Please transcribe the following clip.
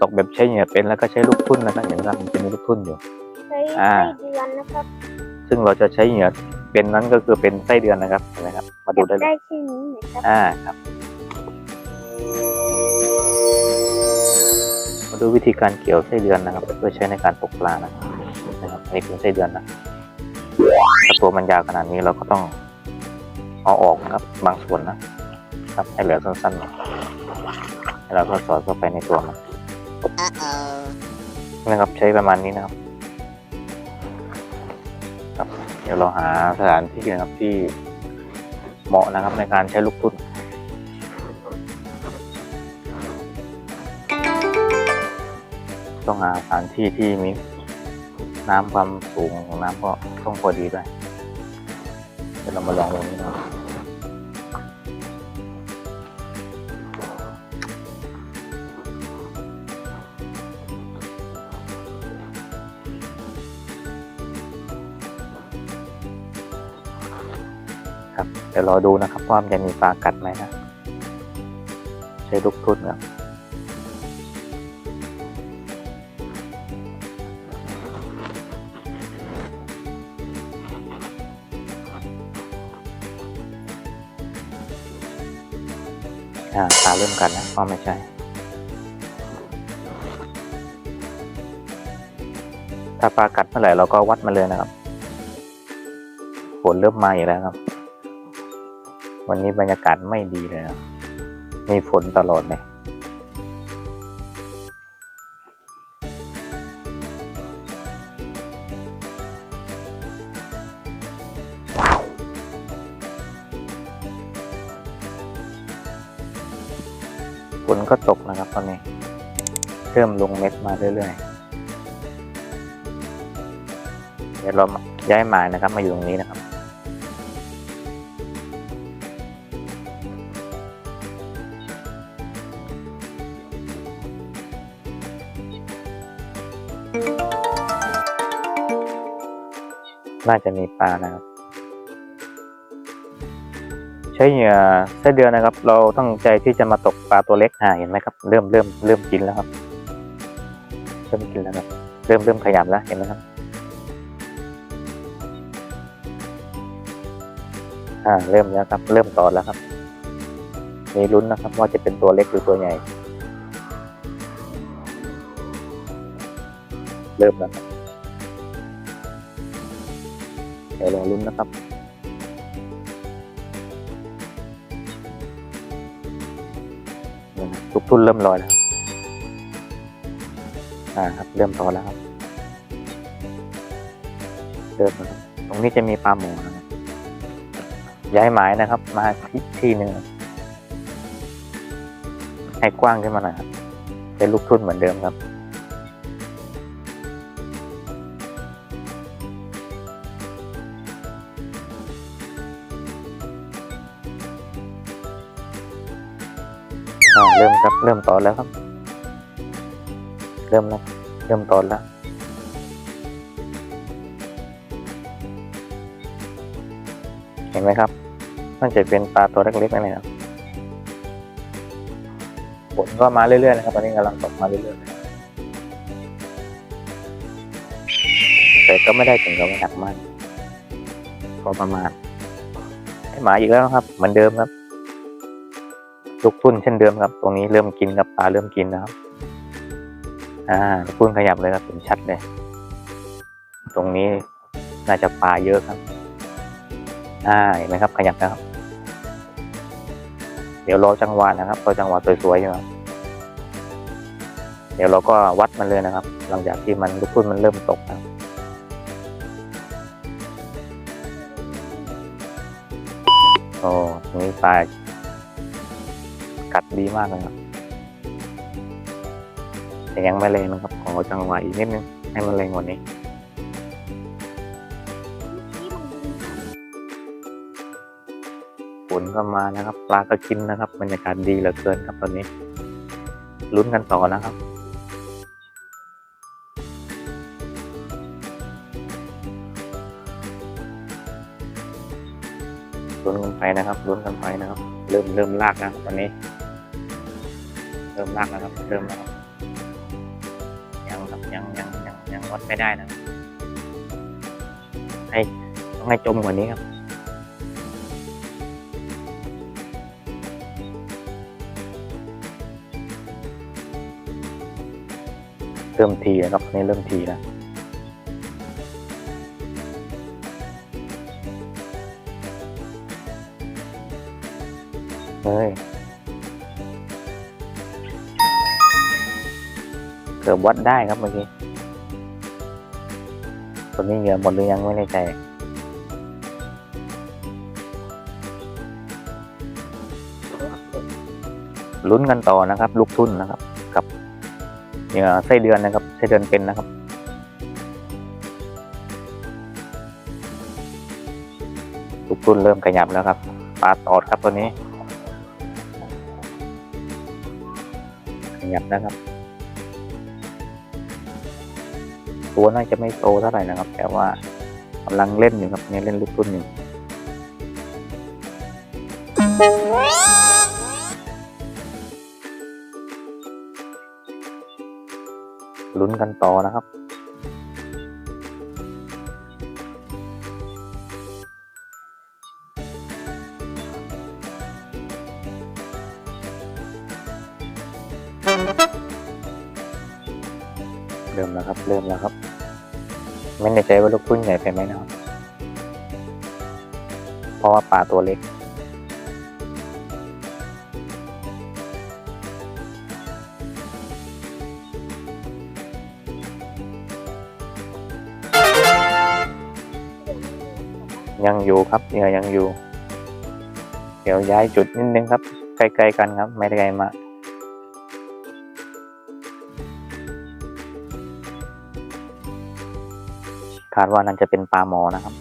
ตกแบบใช้เหยื่อเป็นแล้วก็ใช้ลูกทุ่นนะครับเห็นไหมครับมันจะมีลูกทุ่นอยู่ ใช้อ่าไส้เดือนนะครับ ซึ่งเราจะใช้เหยื่อเป็นนั้นก็คือเป็นไส้เดือนนะครับเห็นไหมครับ มาดูได้เลได้ยแค่นี้นะครับอ่าครับ มาดูวิธีการเกี่ยวไส้เดือนนะครับ เพื่อใช้ในการตกปลานะครับนะครับอันนี้เป็นไส้เดือนนะถ้าตัวมันยาวขนาดนี้เราก็ต้องเอาออกนะครับ บางส่วนนะครับ ให้เหลือสั้นๆหน่อยแล้วเราก็สอดเข้าไปในตัวมัน นะครับใช้ประมาณนี้นะครับ ครับ เดี๋ยวเราหาสถานที่นะครับที่เหมาะนะครับในการใช้ลูกทุ่นต้องหาสถานที่ที่มีน้ำความสูงของน้ำก็ต้องพอดีด้วยเดี๋ยวเรามาลองตรงนี้นะครับ ครับเดี๋ยวรอดูนะครับว่ามันจะมีปลากัดไหมนะใช้ลูกทุ่นครับอ่าปลาเริ่มกันนะก็ไม่ใช่ถ้าปลากัดเมื่อไหร่เราก็วัดมาเลยนะครับฝนเริ่มมาอีกแล้วครับ วันนี้บรรยากาศไม่ดีเลยครับมีฝนตลอดเลยฝนก็ตกนะครับตอนนี้ เริ่มลงเม็ดมาเรื่อยๆ เดี๋ยวเราย้ายหมายนะครับมาอยู่ตรงนี้นะครับ น่าจะมีปลานะครับ ใช้เหยื่อไส้เดือนนะครับ เราตั้งใจที่จะมาตกปลาตัวเล็กอ่าเห็นไหมครับ เริ่มเริ่มเริ่มกินแล้วครับ เริ่มกินแล้วครับ เริ่มเริ่มขยับแล้วเห็นไหมครับอ่าเริ่มแล้วครับ เริ่มตอดแล้วครับ มีลุ้นนะครับ ว่าจะเป็นตัวเล็กหรือตัวใหญ่ เริ่มแล้วครับเดี๋ยวรอลุ้นนะครับทุกทุ่นเริ่มลอยแล้วอ่าครับเริ่มโตแล้วครับเริ่มแล้วครับตรงนี้จะมีปลาหมูนะครับย้ายหมายนะครับ มาที่ที่หนึ่งให้กว้างขึ้นมาหน่อยครับเป็นลูกทุ่นเหมือนเดิมครับ อ่าเริ่มครับเริ่มตอนแล้วครับ เริ่มแล้วเริ่มตอนแล้วเห็นไหมครับน่าจะเป็นปลาตัวเล็กๆนั่นเองครับฝนก็มาเรื่อยๆนะครับตอนนี้กำลังตกมาเรื่อยๆแต่ก็ไม่ได้ถึงกับว่หนักมากพอประมาณให้หมาอีกแล้วครับ เหมือนเดิมครับ ลูกทุ่นเช่นเดิมครับ ตรงนี้เริ่มกินครับปลาเริ่มกินนะครับ อ่าลูกทุ่นขยับเลยครับเห็นชัดเลย ตรงนี้น่าจะปลาเยอะครับ อ่าเห็นไหมครับ ขยับนะครับ เดี๋ยวรอจังหวะนะครับรอจังหวะสวยๆใช่ไหมครับเดี๋ยวเราก็วัดมันเลยนะครับ หลังจากที่มันลูกทุ่นมันเริ่มตกนะครับโอ้ตรงนี้ปลา กัดดีมากเลยครับแต่ยังไม่แรงนะครับ ขอจังหวะอีกนิดนึง ให้มันแรงกว่านี้ฝนก็มานะครับ ปลาก็กินนะครับบรรยากาศดีเหลือเกินครับตอนนี้ ลุ้นกันต่อนะครับลุ้นกันไปนะครับลุ้นกันไปนะครับ เริ่มเริ่มลากนะตอนนี้ เริ่มลากแล้วครับเริ่มแล้วครับยังยังยังยังวัดไม่ได้นะให้ต้องให้จมกว่านี้ครับเริ่มทีแล้วครับนี่เริ่มทีแล้วเฮ้ย เกือบวัดได้ครับเมื่อกี้ตัวนี้เหงื่อหมดหรือยังไม่แน่ใจลุ้นกันต่อนะครับ ลูกทุนนะครับ กับเหงื่อไส้เดือนนะครับไส้เดือนเป็นนะครับ ลูกทุนเริ่มขยับแล้วครับปลาตอดครับตัวนี้ ขยับนะครับ ตัวน่าจะไม่โตเท่าไหร่นะครับ แต่ว่ากำลังเล่นอยู่ครับเนี่ยเล่นลูกทุ่นอยู่ลุ้นกันต่อนะครับ เริ่มแล้วครับ เริ่มแล้วครับ ไม่แน่ใจว่าลูกทุ่นใหญ่ไปไหมนะครับ เพราะว่าปลาตัวเล็ก ยังอยู่ครับเหยื่อยังอยู่ เดี๋ยวย้ายจุดนิดนึงครับ ใกล้ๆกันครับ ไม่ได้ไกลมาก คาดว่านั่นจะเป็นปลาหมอนะครับ